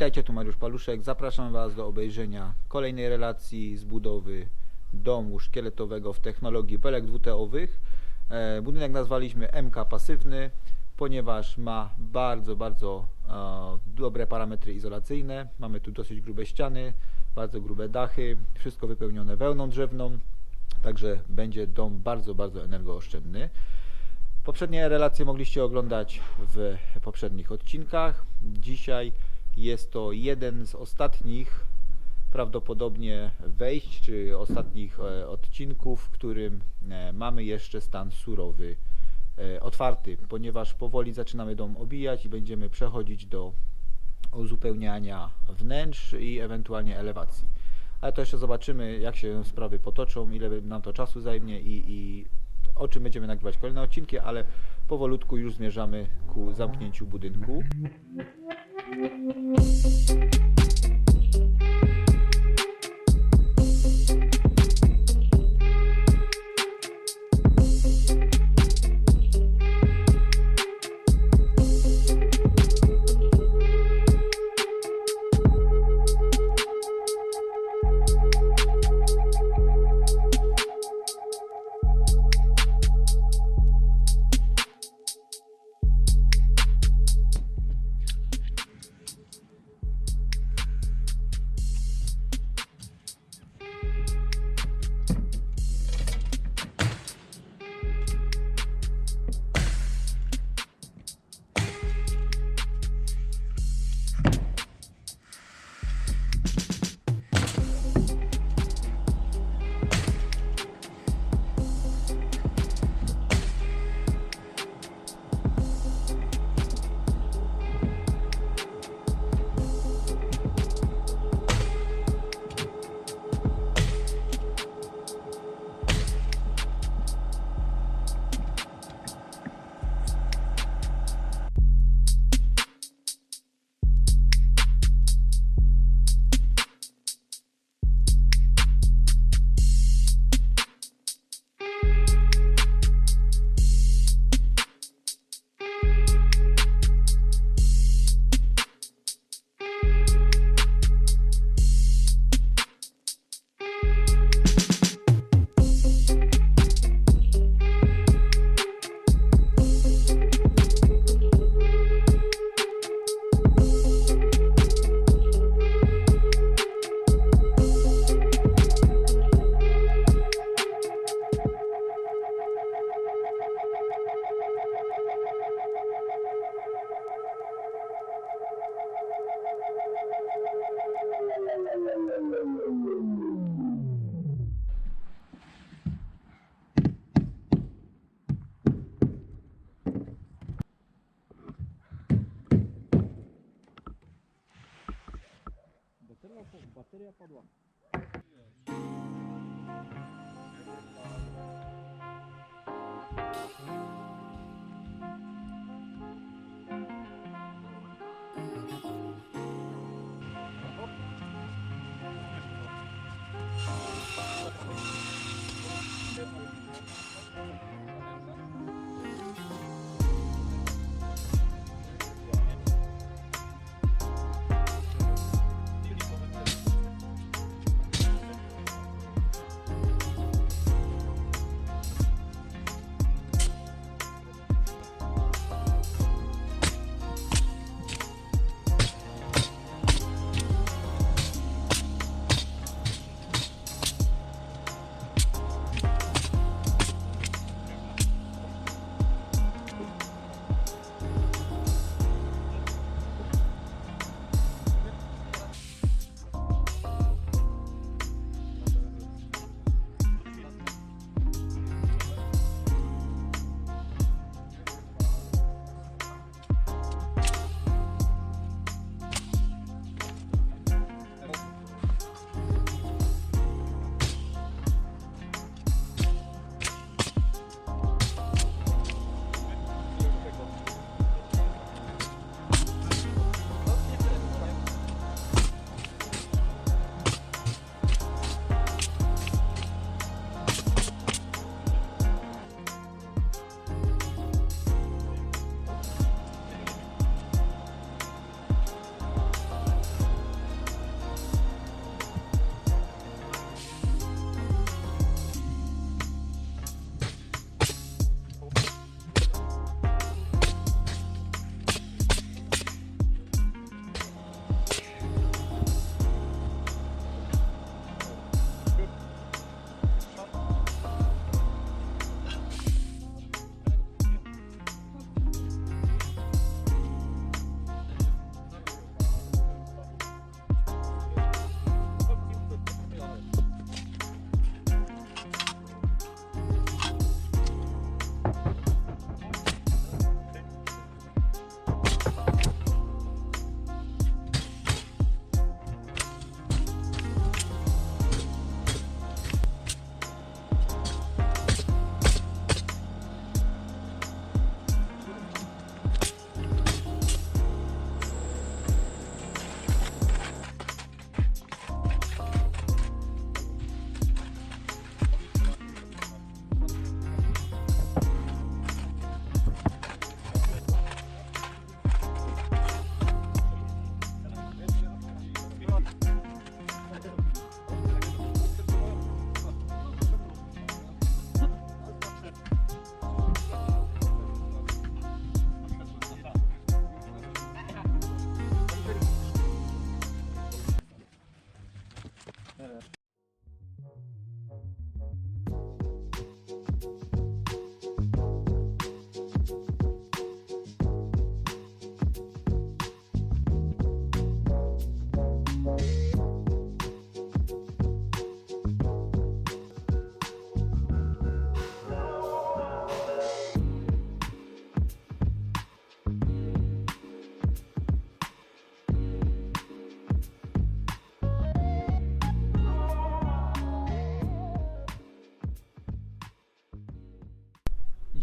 Witajcie, tu Mariusz Paluszek. Zapraszam Was do obejrzenia kolejnej relacji z budowy domu szkieletowego w technologii belek dwuteowych. E, Budynek nazwaliśmy MK pasywny, ponieważ ma bardzo, bardzo e, dobre parametry izolacyjne. Mamy tu dosyć grube ściany, bardzo grube dachy, wszystko wypełnione wełną drzewną, także będzie dom bardzo, bardzo energooszczędny. Poprzednie relacje mogliście oglądać w poprzednich odcinkach. Dzisiaj jest to jeden z ostatnich prawdopodobnie wejść, czy ostatnich e, odcinków, w którym e, mamy jeszcze stan surowy e, otwarty, ponieważ powoli zaczynamy dom obijać i będziemy przechodzić do uzupełniania wnętrz i ewentualnie elewacji. Ale to jeszcze zobaczymy, jak się sprawy potoczą, ile nam to czasu zajmie i, i o czym będziemy nagrywać kolejne odcinki, ale powolutku już zmierzamy ku zamknięciu budynku. Thank you.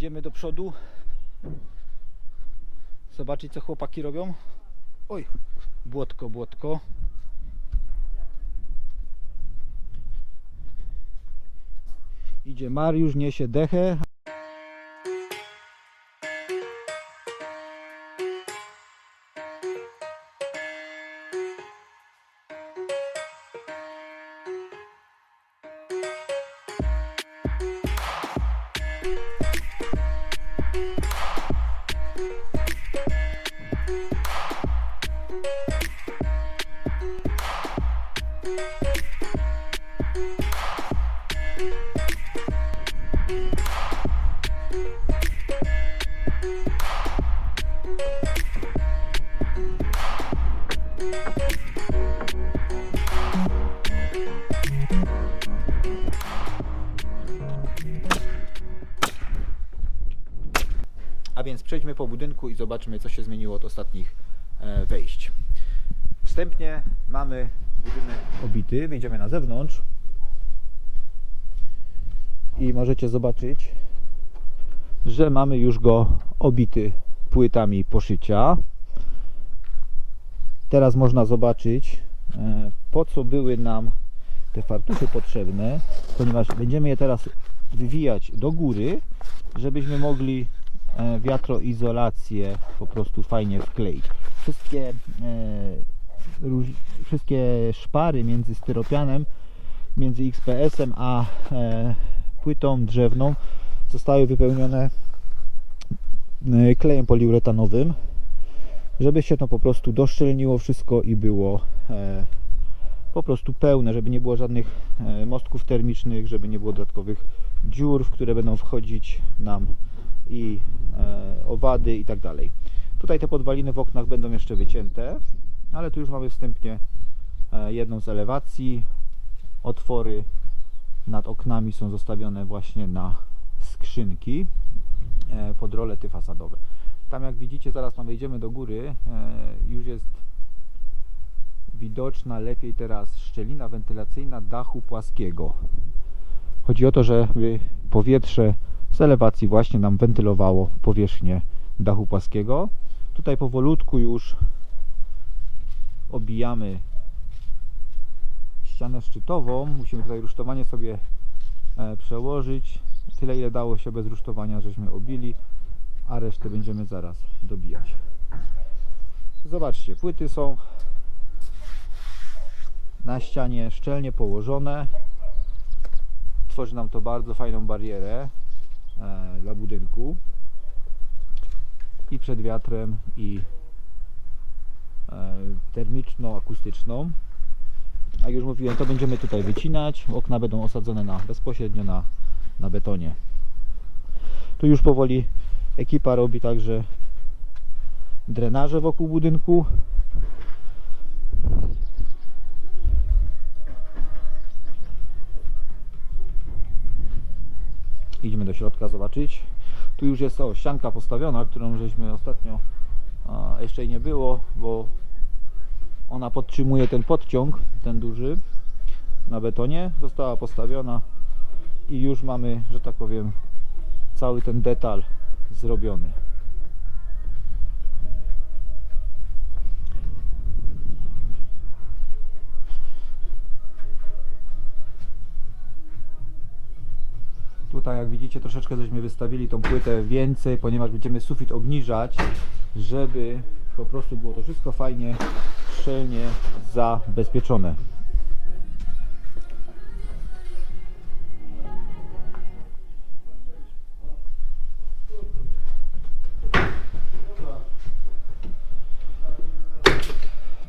Idziemy do przodu. Zobaczyć co chłopaki robią. Oj, błotko, błotko. Idzie Mariusz, niesie dechę. A więc przejdźmy po budynku i zobaczmy, co się zmieniło od ostatnich e, wejść. Wstępnie mamy budynek obity. Wyjdziemy na zewnątrz i możecie zobaczyć, że mamy już go obity płytami poszycia. Teraz można zobaczyć, e, po co były nam te fartuchy potrzebne, ponieważ będziemy je teraz wywijać do góry, żebyśmy mogli e, wiatroizolację po prostu fajnie wkleić. Wszystkie, e, wszystkie szpary między styropianem, między XPS-em a e, płytą drzewną zostały wypełnione e, klejem poliuretanowym, żeby się to po prostu doszczelniło wszystko i było e, po prostu pełne, żeby nie było żadnych e, mostków termicznych, żeby nie było dodatkowych dziur, w które będą wchodzić nam i e, owady i tak dalej. Tutaj te podwaliny w oknach będą jeszcze wycięte, ale tu już mamy wstępnie e, jedną z elewacji. Otwory nad oknami są zostawione właśnie na skrzynki e, pod rolety fasadowe. Tam jak widzicie, zaraz tam wejdziemy do góry, e, już jest widoczna lepiej teraz szczelina wentylacyjna dachu płaskiego. Chodzi o to, żeby powietrze z elewacji właśnie nam wentylowało powierzchnię dachu płaskiego. Tutaj powolutku już obijamy ścianę szczytową. Musimy tutaj rusztowanie sobie e, przełożyć. Tyle ile dało się bez rusztowania, żeśmy obili, a resztę będziemy zaraz dobijać. Zobaczcie, płyty są na ścianie szczelnie położone. Tworzy nam to bardzo fajną barierę e, dla budynku i przed wiatrem i termiczno-akustyczną. Jak już mówiłem, to będziemy tutaj wycinać. Okna będą osadzone na, bezpośrednio na, na betonie. Tu już powoli ekipa robi także drenaże wokół budynku. Idźmy do środka zobaczyć. Tu już jest o, ścianka postawiona, którą żeśmy ostatnio a, jeszcze jej nie było, bo ona podtrzymuje ten podciąg, ten duży na betonie. Została postawiona i już mamy, że tak powiem, cały ten detal zrobiony. Tutaj jak widzicie troszeczkę żeśmy wystawili tą płytę więcej, ponieważ będziemy sufit obniżać, żeby po prostu było to wszystko fajnie, szczelnie zabezpieczone.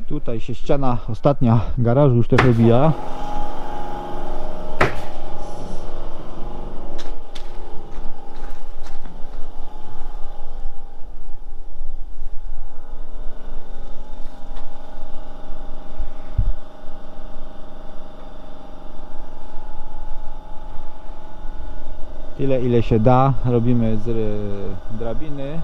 Tutaj się ściana ostatnia garażu już też obija. Tyle ile się da, robimy z y, drabiny.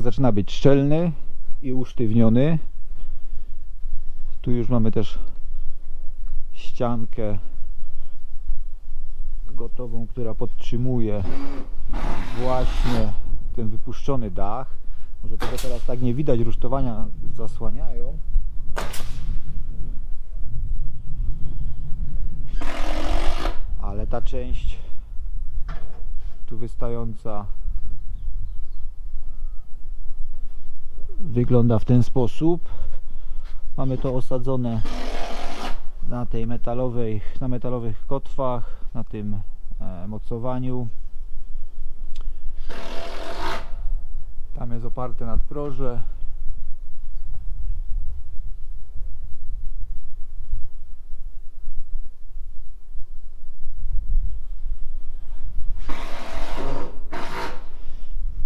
Budynek zaczyna być szczelny i usztywniony. Tu już mamy też ściankę gotową, która podtrzymuje właśnie ten wypuszczony dach. Może tego teraz tak nie widać, rusztowania zasłaniają. Ale ta część tu wystająca wygląda w ten sposób. Mamy to osadzone na tej metalowej, na metalowych kotwach, na tym e, mocowaniu. Tam jest oparte nadproże.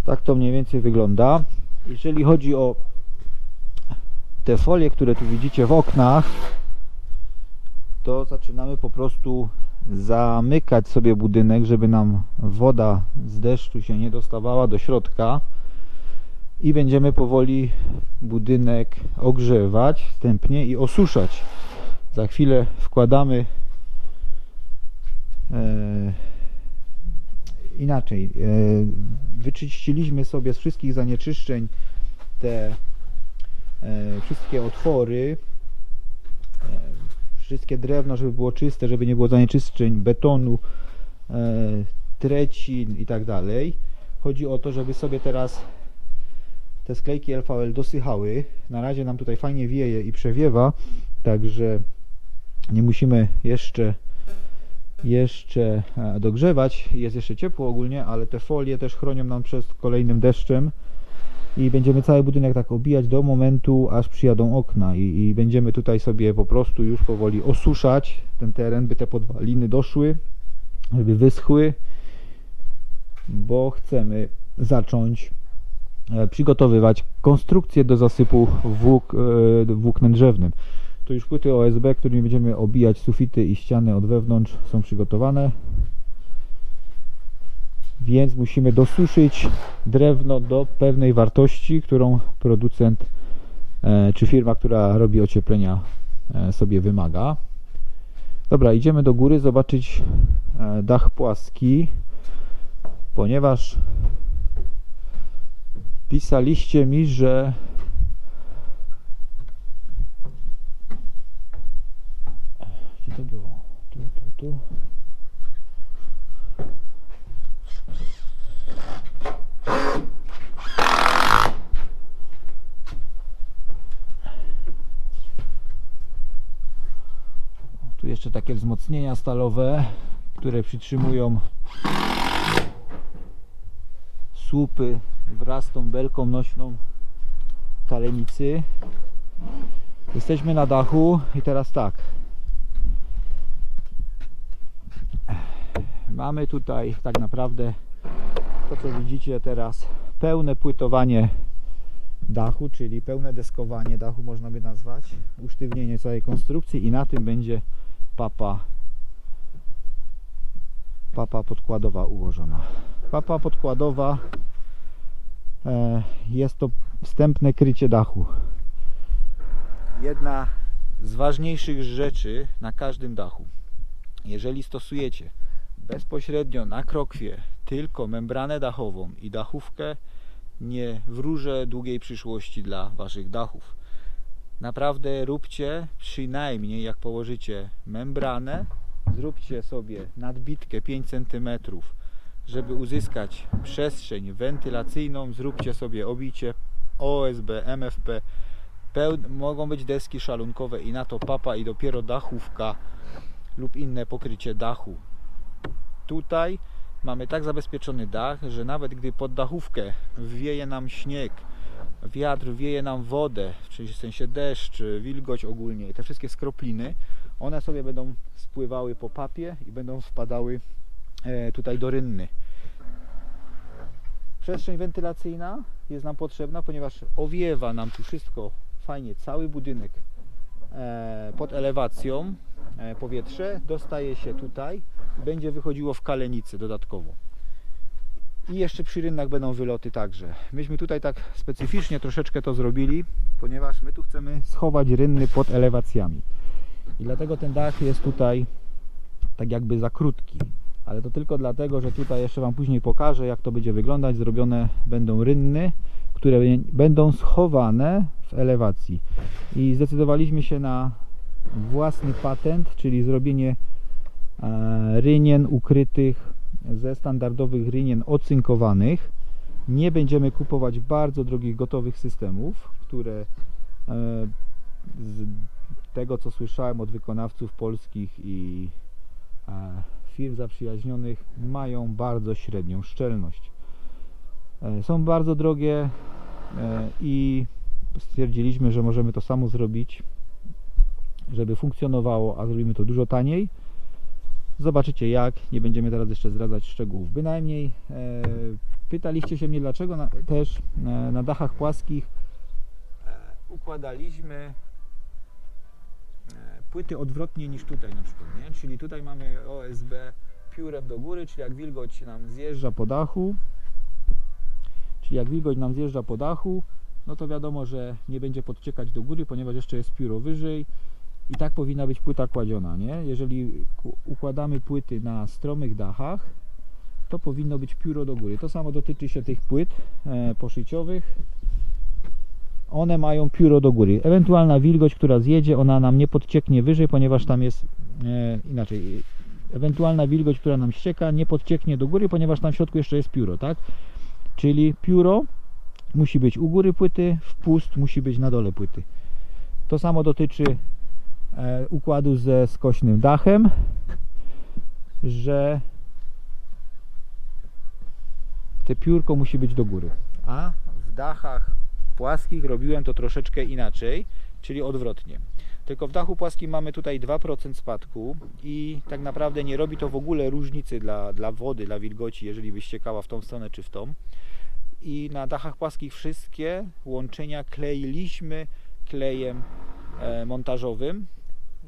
Tak to mniej więcej wygląda. Jeżeli chodzi o te folie, które tu widzicie w oknach, to zaczynamy po prostu zamykać sobie budynek, żeby nam woda z deszczu się nie dostawała do środka i będziemy powoli budynek ogrzewać wstępnie i osuszać. Za chwilę wkładamy e, inaczej. E, wyczyściliśmy sobie z wszystkich zanieczyszczeń te e, wszystkie otwory, e, wszystkie drewno, żeby było czyste, żeby nie było zanieczyszczeń betonu, trecin i tak dalej. Chodzi o to, żeby sobie teraz te sklejki LVL dosychały. Na razie nam tutaj fajnie wieje i przewiewa, także nie musimy jeszcze jeszcze e, dogrzewać. Jest jeszcze ciepło ogólnie, ale te folie też chronią nam przed kolejnym deszczem i będziemy cały budynek tak obijać do momentu, aż przyjadą okna i, i będziemy tutaj sobie po prostu już powoli osuszać ten teren, by te podwaliny doszły, żeby wyschły, bo chcemy zacząć e, przygotowywać konstrukcję do zasypu włók, e, włóknem drzewnym. Tu już płyty OSB, którymi będziemy obijać sufity i ściany od wewnątrz są przygotowane. Więc musimy dosuszyć drewno do pewnej wartości, którą producent e, czy firma, która robi ocieplenia e, sobie wymaga. Dobra, idziemy do góry zobaczyć e, dach płaski, ponieważ pisaliście mi, że Gdzie to było? Tu, tu, tu. Tu jeszcze takie wzmocnienia stalowe, które przytrzymują słupy wraz z tą belką nośną kalenicy. Jesteśmy na dachu i teraz tak. Mamy tutaj tak naprawdę to co widzicie teraz pełne płytowanie dachu, czyli pełne deskowanie dachu można by nazwać, usztywnienie całej konstrukcji i na tym będzie papa papa podkładowa ułożona. Papa podkładowa e, jest to wstępne krycie dachu. Jedna z ważniejszych rzeczy na każdym dachu. Jeżeli stosujecie bezpośrednio na krokwie tylko membranę dachową i dachówkę, nie wróżę długiej przyszłości dla Waszych dachów. Naprawdę róbcie przynajmniej jak położycie membranę, zróbcie sobie nadbitkę 5 cm, żeby uzyskać przestrzeń wentylacyjną, zróbcie sobie obicie OSB, MFP, peł- mogą być deski szalunkowe i na to papa i dopiero dachówka lub inne pokrycie dachu. Tutaj mamy tak zabezpieczony dach, że nawet gdy pod dachówkę wieje nam śnieg, wiatr wieje nam wodę, czyli w sensie deszcz, wilgoć ogólnie te wszystkie skropliny, one sobie będą spływały po papie i będą wpadały e, tutaj do rynny. Przestrzeń wentylacyjna jest nam potrzebna, ponieważ owiewa nam tu wszystko fajnie, cały budynek e, pod elewacją e, powietrze dostaje się tutaj, będzie wychodziło w kalenicy dodatkowo. I jeszcze przy rynnach będą wyloty także. Myśmy tutaj tak specyficznie troszeczkę to zrobili, ponieważ my tu chcemy schować rynny pod elewacjami. I dlatego ten dach jest tutaj tak jakby za krótki. Ale to tylko dlatego, że tutaj jeszcze Wam później pokażę, jak to będzie wyglądać. Zrobione będą rynny, które będą schowane w elewacji. I zdecydowaliśmy się na własny patent, czyli zrobienie rynien ukrytych ze standardowych rynien ocynkowanych. Nie będziemy kupować bardzo drogich gotowych systemów, które e, z tego co słyszałem od wykonawców polskich i e, firm zaprzyjaźnionych mają bardzo średnią szczelność. E, Są bardzo drogie e, i stwierdziliśmy, że możemy to samo zrobić, żeby funkcjonowało, a zrobimy to dużo taniej. Zobaczycie jak, nie będziemy teraz jeszcze zdradzać szczegółów. Bynajmniej e, pytaliście się mnie dlaczego na, też e, na dachach płaskich e, układaliśmy e, płyty odwrotnie niż tutaj na przykład, nie? Czyli tutaj mamy OSB piórem do góry, czyli jak wilgoć nam zjeżdża po dachu, czyli jak wilgoć nam zjeżdża po dachu, no to wiadomo, że nie będzie podciekać do góry, ponieważ jeszcze jest pióro wyżej i tak powinna być płyta kładziona, nie? Jeżeli układamy płyty na stromych dachach, to powinno być pióro do góry. To samo dotyczy się tych płyt e, poszyciowych. One mają pióro do góry. Ewentualna wilgoć, która zjedzie, ona nam nie podcieknie wyżej, ponieważ tam jest e, inaczej. Ewentualna wilgoć, która nam ścieka, nie podcieknie do góry, ponieważ tam w środku jeszcze jest pióro, tak? Czyli pióro musi być u góry płyty, wpust musi być na dole płyty. To samo dotyczy układu ze skośnym dachem, że te piórko musi być do góry. A w dachach płaskich robiłem to troszeczkę inaczej, czyli odwrotnie. Tylko w dachu płaskim mamy tutaj 2% spadku i tak naprawdę nie robi to w ogóle różnicy dla, dla wody, dla wilgoci, jeżeli by ściekała w tą stronę czy w tą. I na dachach płaskich wszystkie łączenia kleiliśmy klejem e, montażowym,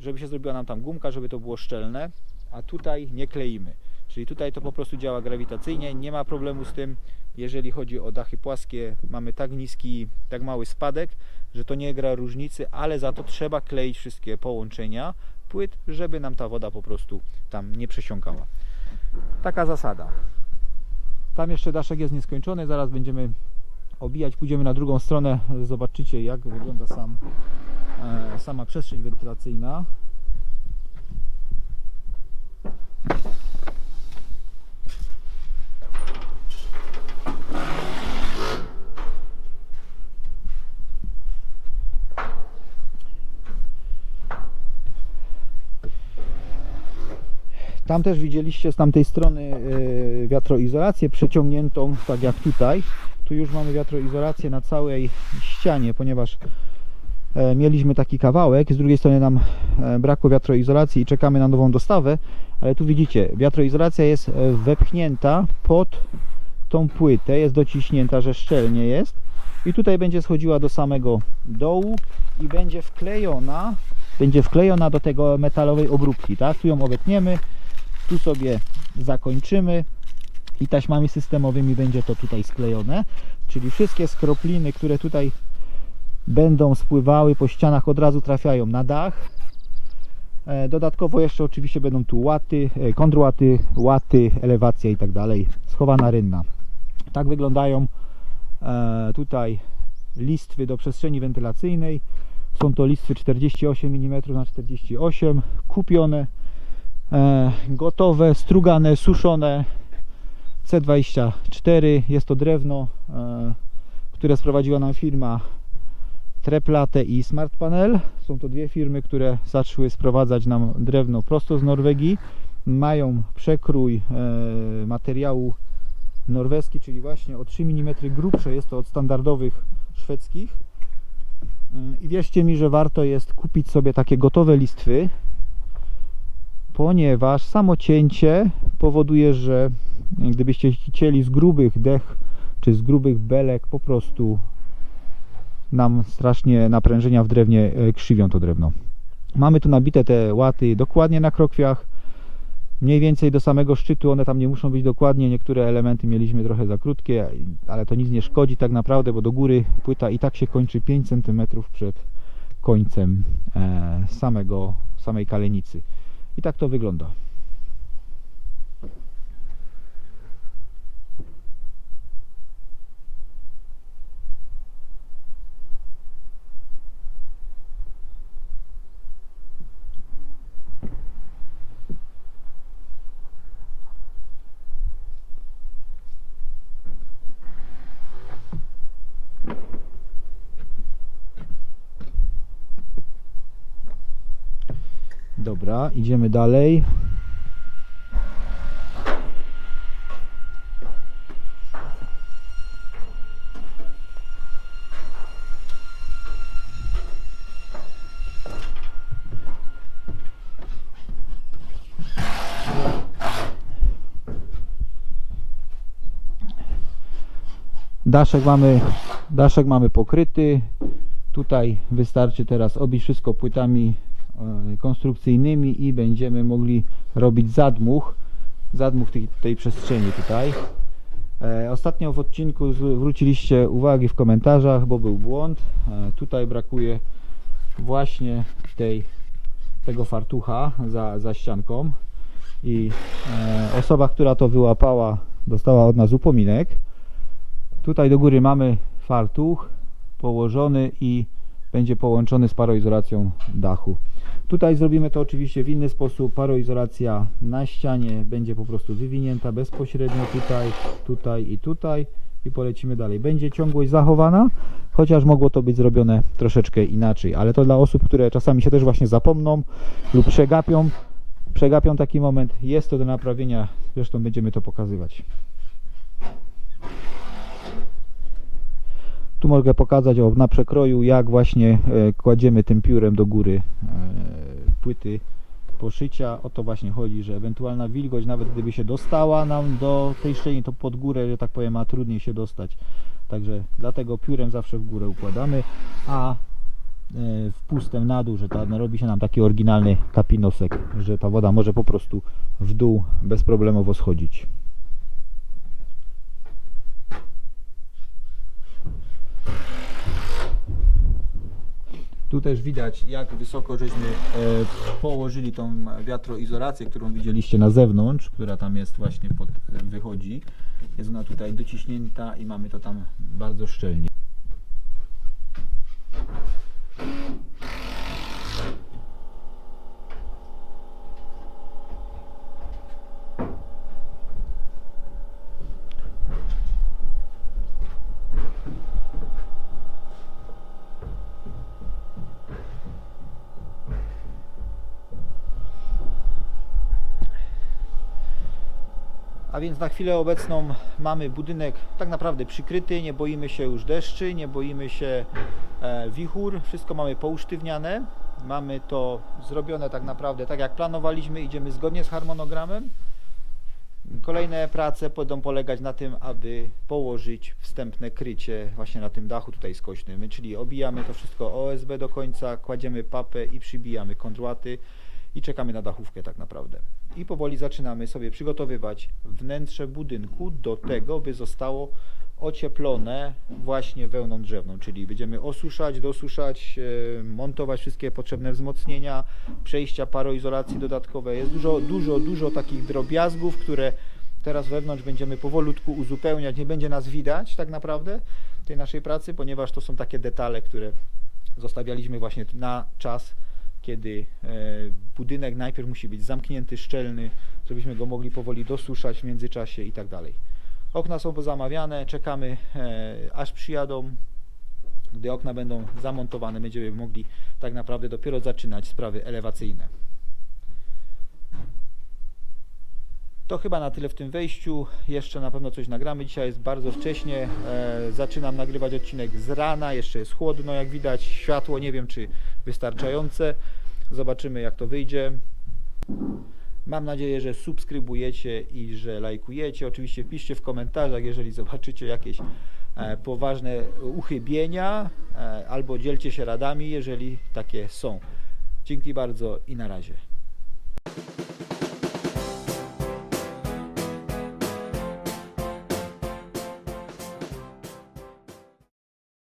żeby się zrobiła nam tam gumka, żeby to było szczelne, a tutaj nie kleimy. Czyli tutaj to po prostu działa grawitacyjnie, nie ma problemu z tym, jeżeli chodzi o dachy płaskie, mamy tak niski, tak mały spadek, że to nie gra różnicy, ale za to trzeba kleić wszystkie połączenia płyt, żeby nam ta woda po prostu tam nie przesiąkała. Taka zasada. Tam jeszcze daszek jest nieskończony, zaraz będziemy obijać, pójdziemy na drugą stronę, zobaczycie jak wygląda sam, sama przestrzeń wentylacyjna. Tam też widzieliście z tamtej strony yy, wiatroizolację przeciągniętą, tak jak tutaj. Tu już mamy wiatroizolację na całej ścianie, ponieważ e, mieliśmy taki kawałek, z drugiej strony nam e, brakło wiatroizolacji i czekamy na nową dostawę, ale tu widzicie, wiatroizolacja jest e, wepchnięta pod tą płytę, jest dociśnięta, że szczelnie jest i tutaj będzie schodziła do samego dołu i będzie wklejona będzie wklejona do tego metalowej obróbki, tak? Tu ją obetniemy, tu sobie zakończymy i taśmami systemowymi będzie to tutaj sklejone, czyli wszystkie skropliny, które tutaj będą spływały po ścianach od razu trafiają na dach. E, Dodatkowo jeszcze oczywiście będą tu łaty, e, kontrłaty, łaty, elewacja i tak dalej, schowana rynna. Tak wyglądają e, tutaj listwy do przestrzeni wentylacyjnej. Są to listwy 48 mm na 48, kupione, gotowe, strugane, suszone. C24 jest to drewno, które sprowadziła nam firma Treplate i Smart Panel. Są to dwie firmy, które zaczęły sprowadzać nam drewno prosto z Norwegii. Mają przekrój e, materiału norweski, czyli właśnie o 3 mm grubsze jest to od standardowych szwedzkich. E, I wierzcie mi, że warto jest kupić sobie takie gotowe listwy, ponieważ samo cięcie powoduje, że gdybyście chcieli z grubych dech czy z grubych belek po prostu nam strasznie naprężenia w drewnie e, krzywią to drewno. Mamy tu nabite te łaty dokładnie na krokwiach. mniej więcej do samego szczytu, one tam nie muszą być dokładnie, niektóre elementy mieliśmy trochę za krótkie, ale to nic nie szkodzi tak naprawdę, bo do góry płyta i tak się kończy 5 cm przed końcem e, samego, samej kalenicy. I tak to wygląda. Dobra, idziemy dalej. Daszek mamy, daszek mamy pokryty. Tutaj wystarczy teraz obić wszystko płytami konstrukcyjnymi i będziemy mogli robić zadmuch, zadmuch tej, tej przestrzeni tutaj. E, Ostatnio w odcinku zwróciliście uwagi w komentarzach, bo był błąd. E, Tutaj brakuje właśnie tej, tego fartucha za, za ścianką i e, osoba, która to wyłapała dostała od nas upominek. Tutaj do góry mamy fartuch położony i będzie połączony z paroizolacją dachu. Tutaj zrobimy to oczywiście w inny sposób. Paroizolacja na ścianie będzie po prostu wywinięta bezpośrednio tutaj, tutaj i tutaj i polecimy dalej. Będzie ciągłość zachowana, chociaż mogło to być zrobione troszeczkę inaczej, ale to dla osób, które czasami się też właśnie zapomną lub przegapią, przegapią taki moment, jest to do naprawienia, zresztą będziemy to pokazywać. Tu mogę pokazać o, na przekroju, jak właśnie e, kładziemy tym piórem do góry e, płyty poszycia. O to właśnie chodzi, że ewentualna wilgoć, nawet gdyby się dostała nam do tej szczeliny, to pod górę, że tak powiem, ma trudniej się dostać. Także dlatego piórem zawsze w górę układamy, a e, wpustem na dół, że ta, robi się nam taki oryginalny kapinosek, że ta woda może po prostu w dół bezproblemowo schodzić. Tu też widać, jak wysoko żeśmy e, położyli tą wiatroizolację, którą widzieliście na zewnątrz, która tam jest właśnie pod, wychodzi. Jest ona tutaj dociśnięta i mamy to tam bardzo szczelnie. A więc na chwilę obecną mamy budynek tak naprawdę przykryty, nie boimy się już deszczy, nie boimy się e, wichur, wszystko mamy pousztywniane. Mamy to zrobione tak naprawdę tak jak planowaliśmy, idziemy zgodnie z harmonogramem. Kolejne prace będą polegać na tym, aby położyć wstępne krycie właśnie na tym dachu tutaj skośnym, czyli obijamy to wszystko OSB do końca, kładziemy papę i przybijamy kondłaty i czekamy na dachówkę tak naprawdę. I powoli zaczynamy sobie przygotowywać wnętrze budynku do tego, by zostało ocieplone właśnie wełną drzewną, czyli będziemy osuszać, dosuszać, e, montować wszystkie potrzebne wzmocnienia, przejścia paroizolacji dodatkowe. Jest dużo, dużo, dużo takich drobiazgów, które teraz wewnątrz będziemy powolutku uzupełniać. Nie będzie nas widać tak naprawdę tej naszej pracy, ponieważ to są takie detale, które zostawialiśmy właśnie na czas kiedy e, budynek najpierw musi być zamknięty, szczelny, żebyśmy go mogli powoli dosuszać w międzyczasie i tak dalej. Okna są pozamawiane, czekamy e, aż przyjadą. Gdy okna będą zamontowane, będziemy mogli tak naprawdę dopiero zaczynać sprawy elewacyjne. To chyba na tyle w tym wejściu. Jeszcze na pewno coś nagramy. Dzisiaj jest bardzo wcześnie. E, zaczynam nagrywać odcinek z rana. Jeszcze jest chłodno, jak widać. Światło nie wiem, czy wystarczające. Zobaczymy, jak to wyjdzie. Mam nadzieję, że subskrybujecie i że lajkujecie. Oczywiście piszcie w komentarzach, jeżeli zobaczycie jakieś e, poważne uchybienia, e, albo dzielcie się radami, jeżeli takie są. Dzięki bardzo i na razie.